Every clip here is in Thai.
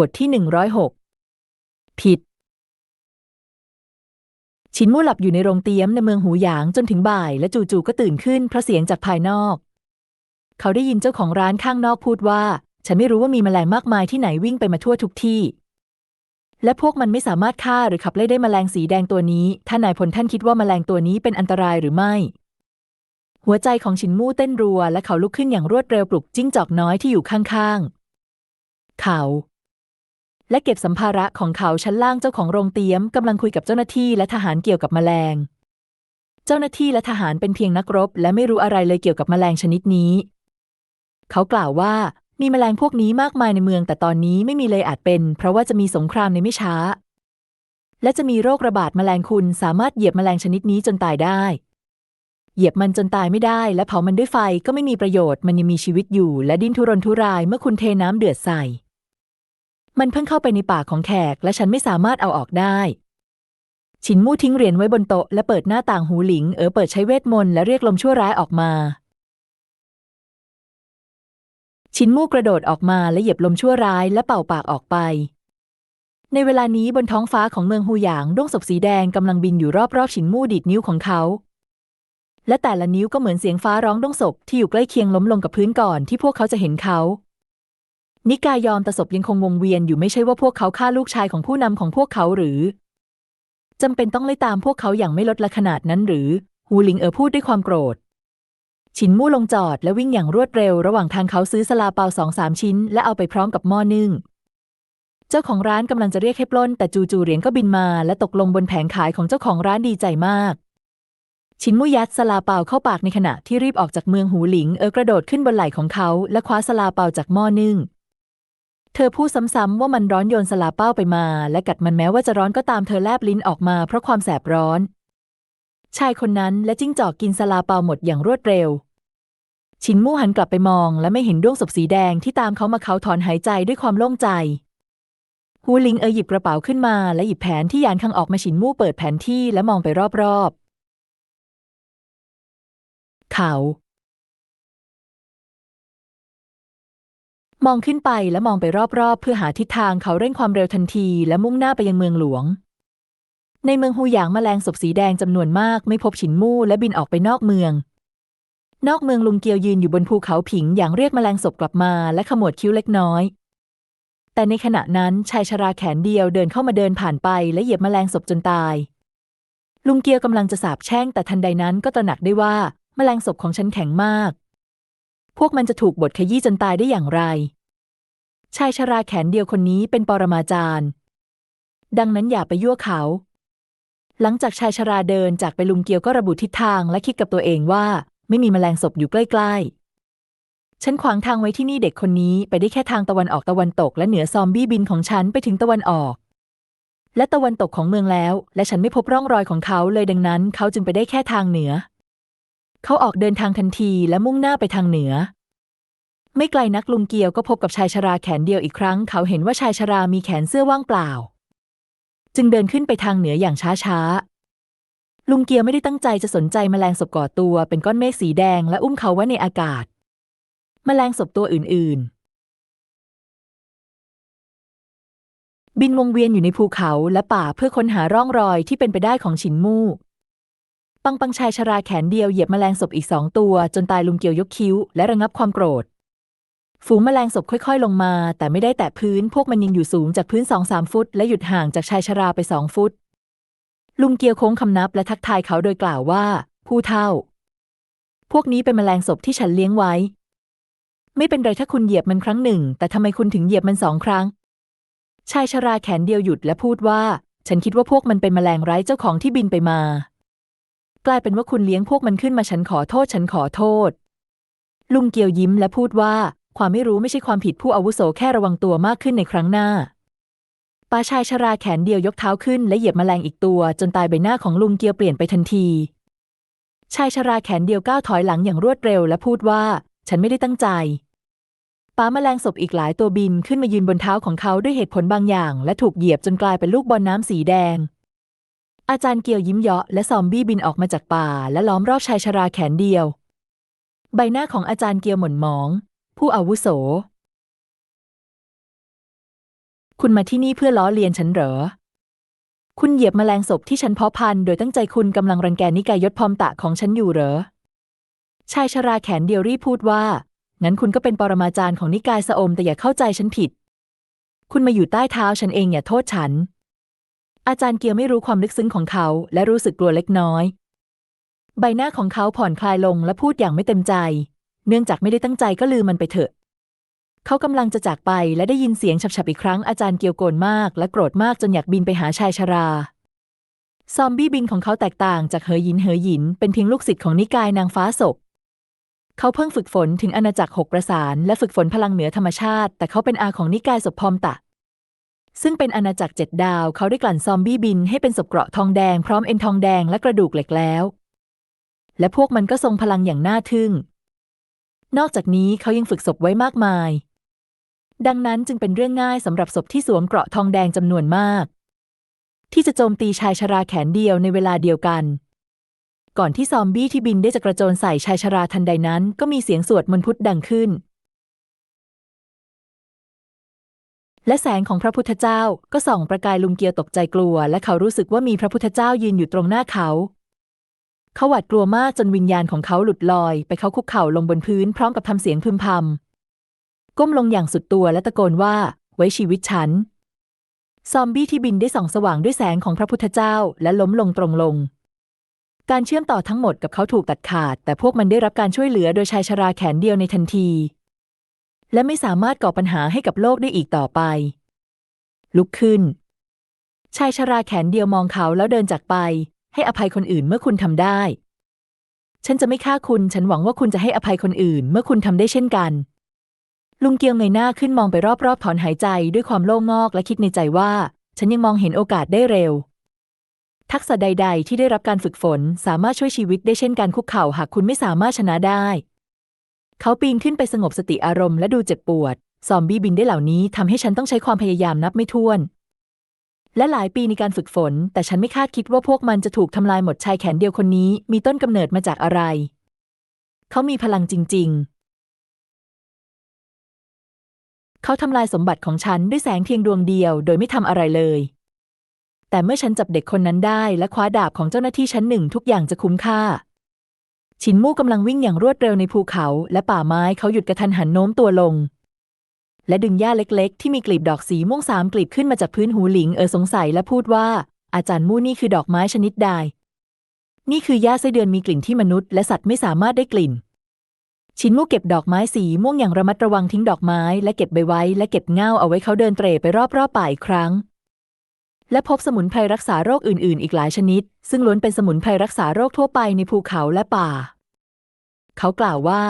บทที่หนึ่งร้อยหกผิด ชินมู่หลับอยู่ในโรงเตี๊ยมในเมืองหูหยางจนถึงบ่าย และจู่ๆก็ตื่นขึ้นเพราะเสียงจากภายนอก เขาได้ยินเจ้าของร้านข้างนอกพูดว่า ฉันไม่รู้ว่ามีแมลงมากมายที่ไหนวิ่งไปมาทั่วทุกที่ และพวกมันไม่สามารถฆ่าหรือขับไล่ได้แมลงสีแดงตัวนี้ท่านนายพลท่านคิดว่าแมลงตัวนี้เป็นอันตรายหรือไม่ หัวใจของชินมู่เต้นรัว และเขาลุกขึ้นอย่างรวดเร็วปลุกจิ้งจอกน้อยที่อยู่ข้างๆ เขา และเก็บสัมภาระของเขาชั้นล่างเจ้าของโรงเตี๊ยมกำลังคุยกับเจ้าหน้าที่และทหารเกี่ยวกับแมลง เจ้าหน้าที่และทหารเป็นเพียงนักรบ และไม่รู้อะไรเลยเกี่ยวกับแมลงชนิดนี้ เขากล่าวว่ามีแมลงพวกนี้มากมายในเมือง แต่ตอนนี้ไม่มีเลยอาจเป็น เพราะว่าจะมีสงครามในไม่ช้า และจะมีโรคระบาดแมลงคุณสามารถเหยียบแมลงชนิดนี้จนตายได้ เหยียบมันจนตายไม่ได้ และเผามันด้วยไฟก็ไม่มีประโยชน์มันยังมีชีวิตอยู่ และดิ้นทุรนทุรายเมื่อคุณเทน้ำเดือดใส่ มันเพิ่งเข้าไปในปากของแขก และฉันไม่สามารถเอาออกได้ ชินมู่ทิ้งเหรียญไว้บนโต๊ะและเปิดหน้าต่างหูหลิง เอ๋อเปิดใช้เวทมนต์และเรียกลมชั่วร้ายออกมา ชินมู่กระโดดออกมาและเหยียบลมชั่วร้ายและเป่าปากออกไป ในเวลานี้บนท้องฟ้าของเมืองฮูหยางดวงศพสีแดงกำลังบินอยู่รอบๆชินมู่ดีดนิ้วของเขาและแต่ละนิ้วก็เหมือนเสียงฟ้าร้องดวงศพที่อยู่ใกล้เคียงล้มลงกับพื้นก่อนที่พวกเขาจะเห็นเขา นิกายยอมตะศพยังคงวงเวียนอยู่ไม่ใช่ว่าพวกเขาฆ่าลูกชายของผู้นำของพวกเขาหรือจำเป็นต้องไล่ตามพวกเขาอย่างไม่ลดละขนาดนั้นหรือ หูหลิงเอ๋อพูดด้วยความโกรธฉินมู่ลงจอดและวิ่งอย่างรวดเร็ว ระหว่างทางเขาซื้อสลาเปาสองสามชิ้น และเอาไปพร้อมกับหม้อนึ่ง เจ้าของร้านกำลังจะเรียกให้ปล้น แต่จู่ๆเหรียญก็บินมาและตกลงบนแผงขายของเจ้าของร้านดีใจมาก ชินมู่ยัดสลาเปาเข้าปากในขณะที่รีบออกจากเมืองหูหลิงเอ๋อกระโดดขึ้นบนไหล่ของเขา และคว้าสลาเปาจากหม้อนึ่ง เธอพูดซ้ำๆว่ามันร้อนโยนสลาเป้าไปมา และกัดมันแม้ว่าจะร้อนก็ตามเธอแลบลิ้นออกมาเพราะความแสบร้อน ชายคนนั้นและจิ้งจอกกินสลาเปาหมดอย่างรวดเร็ว ชินมู่หันกลับไปมอง และไม่เห็นดวงศพสีแดงที่ตามเขามาเขาถอนหายใจด้วยความโล่งใจฮูลิงเออหยิบกระเป๋าขึ้นมา และหยิบแผนที่ยานคังออกมาชินมู่เปิดแผนที่และมองไปรอบๆเขา มองขึ้นไปและมองไปรอบๆ เพื่อหาทิศทางเขาเร่งความเร็วทันที และมุ่งหน้าไปยังเมืองหลวง ในเมืองฮูหยางแมลงศพสีแดงจำนวนมากไม่พบฉินมู่และบินออกไปนอกเมือง นอกเมืองลุงเกียวยืนอยู่บนภูเขาผิงอย่างเรียกแมลงศพกลับมาและขมวดคิ้วเล็กน้อย แต่ในขณะนั้นชายชราแขนเดียวเดินเข้ามาเดินผ่านไปและเหยียบแมลงศพจนตาย ลุงเกียวกำลังจะสาบแช่งแต่ทันใดนั้นก็ตระหนักได้ว่าแมลงศพของฉันแข็งมาก พวกมันจะถูกบดขยี้จนตายได้อย่างไร ชายชราแขนเดียวคนนี้เป็นปรมาจารย์ ดังนั้นอย่าไปยั่วเขา หลังจากชายชราเดินจากไปลุงเกียวก็ระบุทิศทางและคิดกับตัวเองว่า ไม่มีแมลงศพอยู่ใกล้ ๆ ฉันขวางทางไว้ที่นี่เด็กคนนี้ไปได้แค่ทางตะวันออกตะวันตกและเหนือซอมบี้บินของฉันไปถึงตะวันออกและตะวันตกของเมืองแล้ว และฉันไม่พบร่องรอยของเขาเลยดังนั้น เขาจึงไปได้แค่ทางเหนือ เขาออกเดินทางทันทีและมุ่งหน้าไปทางเหนือ ไม่ไกลนักลุงเกียวก็พบกับชายชราแขนเดียวอีกครั้ง เขาเห็นว่าชายชรามีแขนเสื้อว่างเปล่า จึงเดินขึ้นไปทางเหนืออย่างช้าๆ ลุงเกียวไม่ได้ตั้งใจจะสนใจแมลงศพก่อตัวเป็นก้อนเมฆสีแดงและอุ้มเขาไว้ในอากาศแมลงศพตัวอื่นๆ บินวงเวียนอยู่ในภูเขาและป่าเพื่อค้นหาร่องรอยที่เป็นไปได้ของฉินมู่ ปังปังชายชราแขนเดียวเหยียบแมลงศพอีกสองตัว จนตายลุงเกียวยกคิ้ว และระงับความโกรธ ฝูงแมลงศพค่อยๆ ลงมา แต่ไม่ได้แตะพื้นพวกมันยังอยู่สูงจากพื้นสองสามฟุต และหยุดห่างจากชายชราไปสองฟุต ลุงเกียวโค้งคำนับและทักทายเขาโดยกล่าวว่า ผู้เท่า พวกนี้เป็นแมลงศพที่ฉันเลี้ยงไว้ ไม่เป็นไรถ้าคุณเหยียบมันครั้งหนึ่ง แต่ทำไมคุณถึงเหยียบมันสองครั้ง ชายชราแขนเดียวหยุดและพูดว่า ฉันคิดว่าพวกมันเป็นแมลงไร้เจ้าของที่บินไปมา กลายเป็นว่าคุณเลี้ยงพวกมันขึ้นมาฉันขอโทษฉันขอโทษ ลุงเกียวยิ้มและพูดว่า ความไม่รู้ไม่ใช่ความผิดผู้อาวุโสแค่ระวังตัวมากขึ้นในครั้งหน้าป้าชายชราแขนเดียวยกเท้าขึ้นและเหยียบแมลงอีกตัวจนตายใบหน้าของลุงเกียวเปลี่ยนไปทันที ชายชราแขนเดียวก้าวถอยหลังอย่างรวดเร็วและพูดว่า ฉันไม่ได้ตั้งใจป้าแมลงศพอีกหลายตัวบินขึ้นมายืนบนเท้าของเขาด้วยเหตุผลบางอย่าง และถูกเหยียบจนกลายเป็นลูกบอลน้ำสีแดง อาจารย์เกียวยิ้มเยาะและซอมบี้บินออกมาจากป่า และล้อมรอบชายชราแขนเดียว ใบหน้าของอาจารย์เกียวหม่นหมอง ผู้อาวุโส คุณมาที่นี่เพื่อล้อเลียนฉันเหรอ คุณเหยียบแมลงศพที่ฉันเพาะพันธุ์โดยตั้งใจคุณกำลังรังแกนิกายยศพอมตะของฉันอยู่เหรอ ชายชราแขนเดียวรีพูดว่า งั้นคุณก็เป็นปรมาจารย์ของนิกายสะอมแต่อย่าเข้าใจฉันผิด คุณมาอยู่ใต้เท้าฉันเองอย่าโทษฉัน อาจารย์เกียวไม่รู้ความลึกซึ้งของเขา และรู้สึกกลัวเล็กน้อย ใบหน้าของเขาผ่อนคลายลงและพูดอย่างไม่เต็มใจ เนื่องจากไม่ได้ตั้งใจก็ลืมมันไปเถอะ เขากำลังจะจากไปและได้ยินเสียงฉับๆอีกครั้งอาจารย์เกียวโกรธมากและโกรธมากจนอยากบินไปหาชายชราซอมบี้บินของเขาแตกต่างจากเหอหยินเหอหยิน เป็นเพียงลูกศิษย์ของนิกายนางฟ้าศพ เขาเพิ่งฝึกฝนถึงอาณาจักรหกประสาน และฝึกฝนพลังเหนือธรรมชาติ แต่เขาเป็นอาของนิกายศพพอมตะ ซึ่งเป็นอาณาจักรเจ็ดดาวเขาได้กลั่นซอมบี้บินให้เป็นศพเกราะทองแดงพร้อมเอ็นทองแดงและกระดูกเหล็กแล้ว และพวกมันก็ทรงพลังอย่างน่าทึ่ง นอกจากนี้เขายังฝึกศพไว้มากมาย ดังนั้นจึงเป็นเรื่องง่ายสำหรับศพที่สวมเกราะทองแดงจำนวนมาก ที่จะโจมตีชายชราแขนเดียวในเวลาเดียวกัน ก่อนที่ซอมบี้ที่บินได้จะกระโจนใส่ชายชราทันใดนั้น ก็มีเสียงสวดมนต์พุทธดังขึ้น และแสงของพระพุทธเจ้าก็ส่องประกายลุงเกียวตกใจกลัว และเขารู้สึกว่ามีพระพุทธเจ้ายืนอยู่ตรงหน้าเขาเขาหวาดกลัวมากจนวิญญาณของเขาหลุดลอย ไปเขาคุกเข่าลงบนพื้นพร้อมกับทำเสียงพึมพำก้มลงอย่างสุดตัวและตะโกนว่า ไว้ชีวิตฉัน ซอมบี้ที่บินได้ส่องสว่างด้วยแสงของพระพุทธเจ้าและล้มลงตรงลง การเชื่อมต่อทั้งหมดกับเขาถูกตัดขาด แต่พวกมันได้รับการช่วยเหลือโดยชายชราแขนเดียวในทันที และไม่สามารถก่อปัญหาให้กับโลกได้อีกต่อไป ลุกขึ้น ชายชราแขนเดียวมองเขาแล้วเดินจากไป ให้อภัยคนอื่นเมื่อคุณทำได้ ฉันจะไม่ฆ่าคุณ ฉันหวังว่าคุณจะให้อภัยคนอื่น เมื่อคุณทำได้เช่นกัน ลุงเกียวเงยหน้าขึ้นมองไปรอบๆ ถอนหายใจด้วยความโล่งงอกและคิดในใจว่า ฉันยังมองเห็นโอกาสได้เร็วทักษะใด ๆ ที่ได้รับการฝึกฝน สามารถช่วยชีวิตได้เช่นการคุกเข่าหากคุณไม่สามารถชนะได้ เขาปีนขึ้นไปสงบสติอารมณ์และดูเจ็บปวด ซอมบี้บินได้เหล่านี้ทำให้ฉันต้องใช้ความพยายามนับไม่ถ้วน และหลายปีในการฝึกฝน แต่ฉันไม่คาดคิดว่าพวกมันจะถูกทำลายหมดชายแขนเดียวคนนี้ มีต้นกำเนิดมาจากอะไร เขามีพลังจริง ๆ เขาทำลายสมบัติของฉันด้วยแสงเพียงดวงเดียว โดยไม่ทำอะไรเลยแต่เมื่อฉันจับเด็กคนนั้นได้และคว้าดาบของเจ้าหน้าที่ชั้นหนึ่งทุกอย่างจะคุ้มค่า ชินมู่กำลังวิ่งอย่างรวดเร็วในภูเขา และป่าไม้เขาหยุดกระทันหันโน้มตัวลง และดึงหญ้าเล็กๆ ที่มีกลีบดอกสีม่วงสามกลีบขึ้นมาจากพื้นหูหลิงเออสงสัยและพูดว่า อาจารย์มู่นี่คือดอกไม้ชนิดใด นี่คือหญ้าไส้เดือนมีกลิ่นที่มนุษย์และสัตว์ไม่สามารถได้กลิ่น ชินมู่เก็บดอกไม้สีม่วงอย่างระมัดระวังทิ้งดอกไม้ และเก็บใบไว้และเก็บเง่าเอาไว้เขาเดินเตร่ไปรอบๆป่าอีกครั้ง และพบสมุนไพรรักษาโรคอื่น ๆ อีกหลายชนิด ซึ่งล้วนเป็นสมุนไพรรักษาโรคทั่วไปในภูเขาและป่า เขากล่าวว่า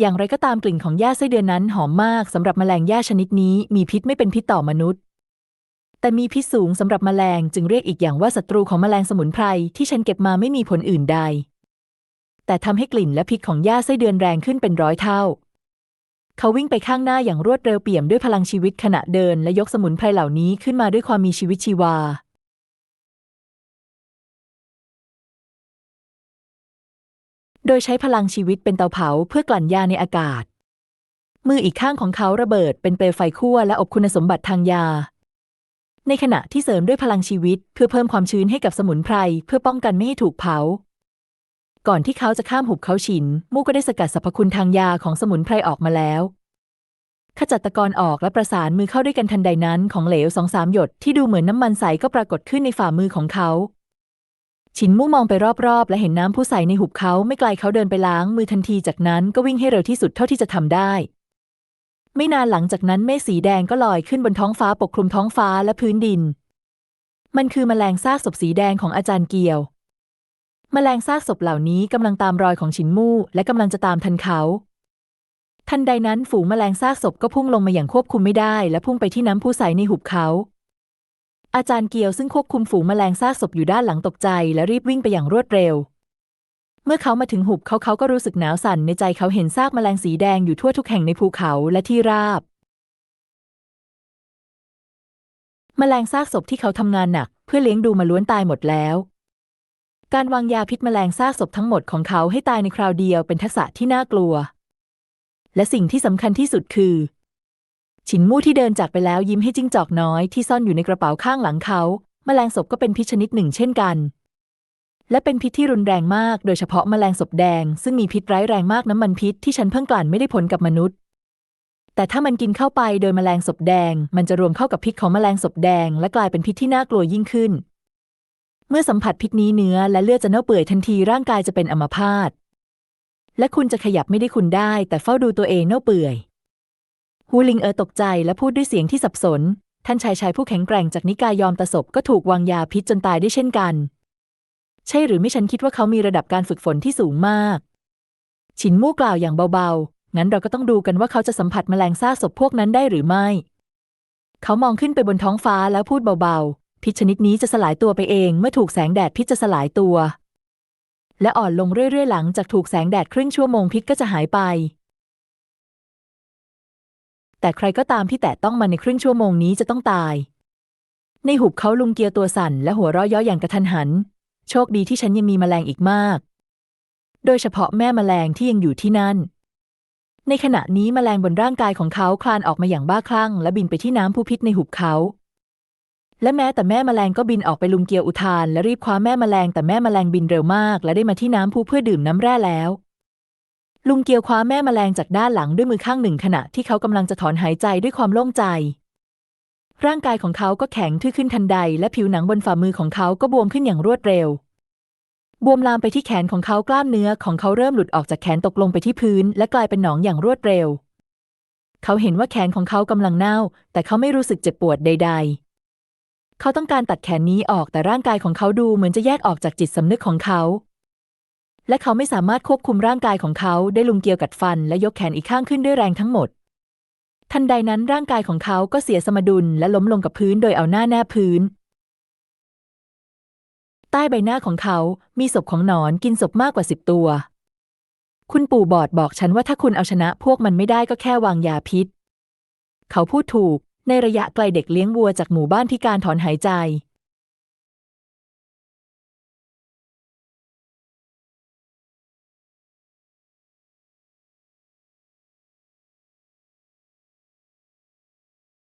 อย่างไรก็ตามกลิ่นของหญ้าไส้เดือนนั้นหอมมากสำหรับแมลงหญ้าชนิดนี้มีพิษไม่เป็นพิษต่อมนุษย์ แต่มีพิษสูงสำหรับแมลงจึงเรียกอีกอย่างว่าศัตรูของแมลงสมุนไพรที่ฉันเก็บมาไม่มีผลอื่นใด แต่ทำให้กลิ่นและพิษของหญ้าไส้เดือนแรงขึ้นเป็นร้อยเท่า เขาวิ่งไปข้างหน้าอย่างรวดเร็วเปี่ยมด้วยพลังชีวิตขณะเดินและยกสมุนไพรเหล่านี้ขึ้นมาด้วยความมีชีวิตชีวา โดยใช้พลังชีวิตเป็นเตาเผาเพื่อกลั่นยาในอากาศ มืออีกข้างของเขาระเบิดเป็นเปลวไฟคั่วและอบคุณสมบัติทางยา ในขณะที่เสริมด้วยพลังชีวิต เพื่อเพิ่มความชื้นให้กับสมุนไพรเพื่อป้องกันไม่ให้ถูกเผา ก่อนที่เขาจะข้ามหุบเขาฉิน มู่ก็ได้สกัดสรรพคุณทางยาของสมุนไพรออกมาแล้ว ขจัดตะกอนออกและประสานมือเข้าด้วยกันทันใดนั้นของเหลวสองสามหยดที่ดูเหมือนน้ำมันใสก็ปรากฏขึ้นในฝ่ามือของเขา ฉินมู่มองไปรอบๆ และเห็นน้ำผู้ใสในหุบเขาไม่ไกลเขาเดินไปล้างมือทันทีจากนั้นก็วิ่งให้เร็วที่สุดเท่าที่จะทำได้ ไม่นานหลังจากนั้นเมฆสีแดงก็ลอยขึ้นบนท้องฟ้าปกคลุมท้องฟ้าและพื้นดิน มันคือแมลงซากศพสีแดงของอาจารย์เกียว แมลงซากศพเหล่านี้กำลังตามรอยของฉินมู่และกำลังจะตามทันเขา ทันใดนั้นฝูงแมลงซากศพก็พุ่งลงมาอย่างควบคุมไม่ได้ และพุ่งไปที่น้ำพุใสในหุบเขา อาจารย์เกียวซึ่งควบคุมฝูงแมลงซากศพอยู่ด้านหลังตกใจ และรีบวิ่งไปอย่างรวดเร็ว เมื่อเขามาถึงหุบเขาเขาก็รู้สึกหนาวสั่นในใจเขาเห็นซากแมลงสีแดงอยู่ทั่วทุกแห่งในภูเขาและที่ราบแมลงซากศพที่เขาทำงานหนัก เพื่อเลี้ยงดูมาล้วนตายหมดแล้ว การวางยาพิษแมลงซากศพทั้งหมดของเขาให้ตายในคราวเดียวเป็นทักษะที่น่ากลัว และสิ่งที่สำคัญที่สุดคือ ฉินมู่ที่เดินจากไปแล้วยิ้มให้จิ้งจอกน้อยที่ซ่อนอยู่ในกระเป๋าข้างหลังเขา แมลงศพก็เป็นพิษชนิดหนึ่งเช่นกัน และเป็นพิษที่รุนแรงมาก โดยเฉพาะแมลงศพแดง ซึ่งมีพิษร้ายแรงมากน้ำมันพิษที่ฉันเพิ่งกลั่นไม่ได้ผลกับมนุษย์ แต่ถ้ามันกินเข้าไปโดยแมลงศพแดง มันจะรวมเข้ากับพิษของแมลงศพแดง และกลายเป็นพิษที่น่ากลัวยิ่งขึ้น เมื่อสัมผัสพิษนี้เนื้อและเลือดจะเน่าเปื่อยทันทีร่างกายจะเป็นอัมพาต และคุณจะขยับไม่ได้คุณได้ แต่เฝ้าดูตัวเองเน่าเปื่อย ฮูลิงเออตกใจและพูดด้วยเสียงที่สับสน ท่านชายชายผู้แข็งแกร่งจากนิกายยอมตะศพก็ถูกวางยาพิษจนตายได้เช่นกัน ใช่หรือไม่ฉันคิดว่าเขามีระดับการฝึกฝนที่สูงมากฉินมู่กล่าวอย่างเบาๆ งั้นเราก็ต้องดูกันว่าเขาจะสัมผัสแมลงซาศพพวกนั้นได้หรือไม่ เขามองขึ้นไปบนท้องฟ้าแล้วพูดเบาๆ พิษชนิดนี้จะสลายตัวไปเองเมื่อถูกแสงแดดพิษจะสลายตัว และอ่อนลงเรื่อย ๆ หลังจากถูกแสงแดดครึ่งชั่วโมงพิษก็จะหายไป แต่ใครก็ตามที่แตะต้องมันในครึ่งชั่วโมงนี้จะต้องตาย ในหุบเขาลุงเกียวตัวสั่นและหัวเราะเย้ออย่างกระทันหัน โชคดีที่ฉันยังมีแมลงอีกมาก โดยเฉพาะแม่แมลงที่ยังอยู่ที่นั่นในขณะนี้แมลงบนร่างกายของเขาคลานออกมาอย่างบ้าคลั่ง และบินไปที่น้ำผู้พิษในหุบเขา และแม้แต่แม่แมลงก็บินออกไปลุงเกียวอุทาน และรีบคว้าแม่แมลงแต่แม่แมลงบินเร็วมาก และได้มาที่น้ำผู้เพื่อดื่มน้ำแร่แล้ว ลุงเกียวคว้าแม่แมลงจากด้านหลังด้วยมือข้างหนึ่งขณะที่เขากำลังจะถอนหายใจด้วยความโล่งใจ ร่างกายของเขาก็แข็งทื่อขึ้นทันใด และผิวหนังบนฝ่ามือของเขาก็บวมขึ้นอย่างรวดเร็ว บวมลามไปที่แขนของเขากล้ามเนื้อของเขาเริ่มหลุดออกจากแขนตกลงไปที่พื้น และกลายเป็นหนองอย่างรวดเร็ว เขาเห็นว่าแขนของเขากำลังเน่า แต่เขาไม่รู้สึกเจ็บปวดใด ๆ เขาต้องการตัดแขนนี้ออกแต่ร่างกายของเขาดูเหมือนจะแยกออกจากจิตสำนึกของเขา และเขาไม่สามารถควบคุมร่างกายของเขาได้ลุงเกียวกัดฟัน และยกแขนอีกข้างขึ้นด้วยแรงทั้งหมด ทันใดนั้นร่างกายของเขาก็เสียสมดุลและล้มลงกับพื้นโดยเอาหน้าแนบพื้น ใต้ใบหน้าของเขามีศพของหนอนกินศพมากกว่าสิบตัว คุณปู่บอดบอกฉันว่าถ้าคุณเอาชนะพวกมันไม่ได้ก็แค่วางยาพิษ เขาพูดถูก ในระยะไกลเด็กเลี้ยงวัวจากหมู่บ้านที่การถอนหายใจ